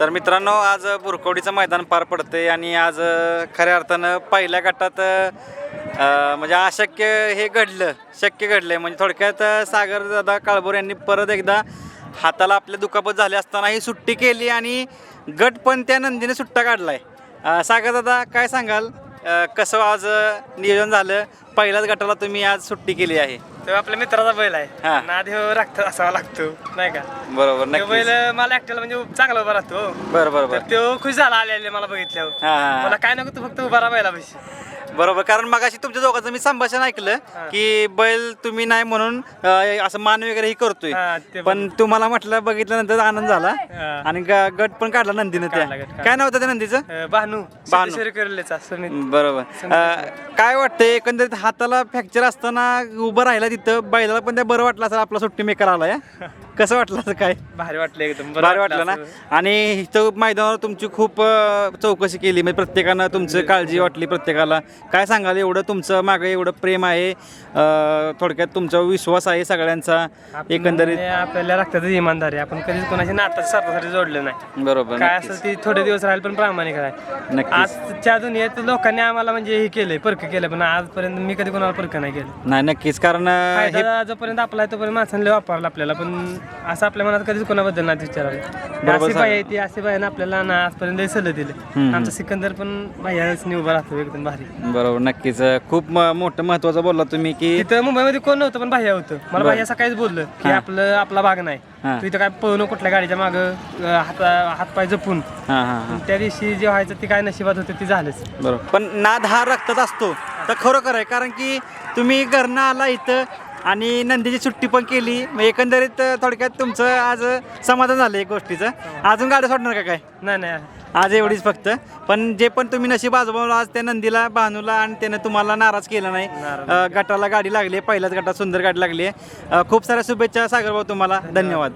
तर मित्रांनो आज बुरकवडीचं मैदान पार पडते आणि आज खऱ्या अर्थानं पहिल्या गटात म्हणजे अशक्य हे घडलं शक्य घडलं म्हणजे थोडक्यात सागर दादा काळभोर यांनी परत एकदा हाताला आपल्या दुखापत झाली असताना ही सुट्टी केली आणि गट पण त्या नंदीने सुट्टा काढलाय. आहे सागर दादा काय सांगाल? कसं आज नियोजन झालं? पहिल्याच गटाला तुम्ही आज सुट्टी केली आहे. तो आपल्या मित्राचा बैल हा. आहे नाद ह्यो राखत असावा लागतो नाही का? बरोबर तो नक्की बैल मला ऍक्च्युअल म्हणजे चांगला उभा राहतो बरं बरं तर बरं तो खुश झाला आलेले मला बघितल्यावर. हा, हा, हा. मला काय नको तू फक्त उभा राहा बैला बरोबर कारण मगाशी तुमच्या दोघांचं मी संभाषण ऐकलं की बैल तुम्ही नाही म्हणून अं, असं मान वगैरे ही करतोय. हा, ते पण तुम्हाला म्हटलं बघितल्यानंतर आनंद झाला. हा. आणि ग- गट पण काढला नंदीनं त्या. काढला, गट काढला. काय नाव होतं त्या नंदीचं? भानू. बरोबर. अं, काय वाटतंय एकंदरीत हाताला फ्रॅक्चर असताना उभं राहिला तिथं बैलाला पण त्या बरं वाटलं असं आपला सुट्टी मेकर आलाय कसं वाटलं असं काय? भारी वाटलं एकदम बरं भारी वाटलं ना? असं. आणि इथं मैदानावर तुमची खूप अं, चौकशी केली म्हणजे प्रत्येकानं तुमचं काळजी वाटली प्रत्येकाला. काय सांगाल एवढं तुमचं मागं एवढं प्रेम आहे अं, थोडक्यात तुमचा विश्वास आहे सगळ्यांचा आपण एकंदरीत? म्हणजे आपल्याला रक्ताचं इमानदारी आहे. आपण कधीच कोणाची नातं स्वार्थासाठी जोडलं नाही. बरोबर काय नक्कीच. असेल ती थोडे दिवस राहील पण प्रामाणिक आहे नक्कीच. आजच्या दुनियेत लोकांनी आम्हाला म्हणजे हे केलंय परक केलं पण आजपर्यंत मी कधी कोणाला परक नाही केलं. नाही नक्कीच कारण हे फायदा जोपर्यंत आपला आहे तोपर्यंत माणसांनी वापरला आपल्याला पण असं आपल्या मनात कधीच कोणाबद्दल नाही. बरोबर अशी. बाई आहे ती अशी आपल्याला ना आजपर्यंत लय सल्ले दिले. आमचा सिकंदर पण बाह्याने उभा राहतो एकदम भारी. बरोबर नक्कीच खूप म- मोठं महत्वाचं बोलला तुम्ही की तिथं मुंबईमध्ये कोण नव्हतं पण बाह्या होतं. मला बाह्या सकाळीच बोललं की आपलं आपला भाग नाही. तू इथं काय पळणं कुठल्या गाडीच्या माग हात हातपाय जपून? हां हां हां. पण त्या दिवशी जे व्हायचं ती काय नशिबात होतं ती झालंच. बरोबर. पण नाद हा रक्तात असतो. तर खरोखर आहे कारण की तुम्ही घरनं आला इथं आणि नंदीची सुट्टी पण केली. मग एकंदरीत थोडक्यात तुमचं आज समाधान झालं एक गोष्टीचं. अजून गाडी सोडणार का काय? नाही नाही. आज एवढीच फक्त. पण जे पण तुम्ही नशीब आजोबाला आज त्या नंदीला बानूला आणि त्यानं तुम्हाला नाराज केलं नाही. अं, गटाला गाडी लागली पहिल्याच गटात सुंदर गाडी लागली. आहे खूप साऱ्या शुभेच्छा सागरभाऊ तुम्हाला. धन्यवाद.